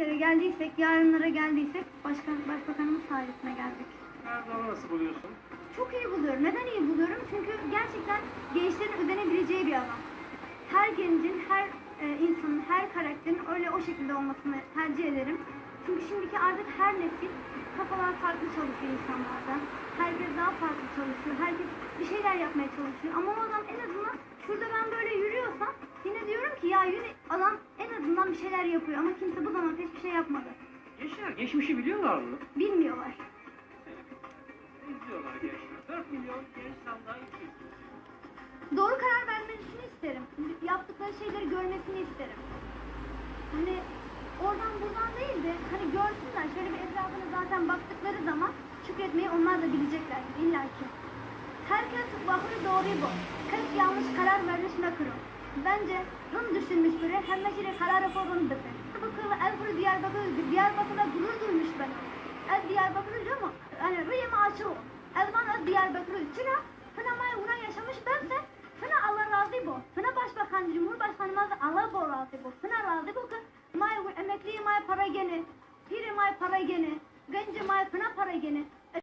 Yere geldiysek, yarınlara geldiysek başkan, başbakanımız sayesinde geldik. Erdoğan'ı nasıl buluyorsun? Çok iyi buluyorum. Neden iyi buluyorum? Çünkü gerçekten gençlerin ödenebileceği bir adam. Her gencin, her e, insanın, her karakterin öyle o şekilde olmasını tercih ederim. Çünkü şimdiki artık her nesil kafalar farklı çalışıyor insanlarda. Herkes daha farklı çalışıyor. Herkes bir şeyler yapmaya çalışıyor. Ama o adam en azından şurada ben böyle yürüyorsam yine diyorum ki ya yine adam en azından bir şeyler yapıyor. Ama kimse bu zamanda hiçbir şey yapmadı. Gençler geçmişi biliyorlar mı? Bilmiyorlar. İzliyorlar gençler. 4 milyon genç sandığa doğru karar vermesini isterim. Yaptıkları şeyleri görmesini isterim. Hani oradan buradan değil de hani görsünler şöyle bir etrafına zaten baktıkları zaman şükretmeyi onlar da bileceklerdir illa ki. Herkes bahri doğru bu. Kırk yanlış karar vermiş mekruh. Bence Rum düşünmüş biri hem de karar raporunu bitir. Bakın Elfur Diyarbakır, Diyarbakır'da gurur duymuş ben. El Diyarbakır'ı ama hani rüyama açıyor. Elvan el Diyarbakır'ı. Çıra, fına may una yaşamış bense, fına Allah razı bu. Fına başbakan, cumhurbaşkanımız Allah bu razı bu. Fına razı bu ki, may emekli may para gene, piri may para gene, genci may fına para gene.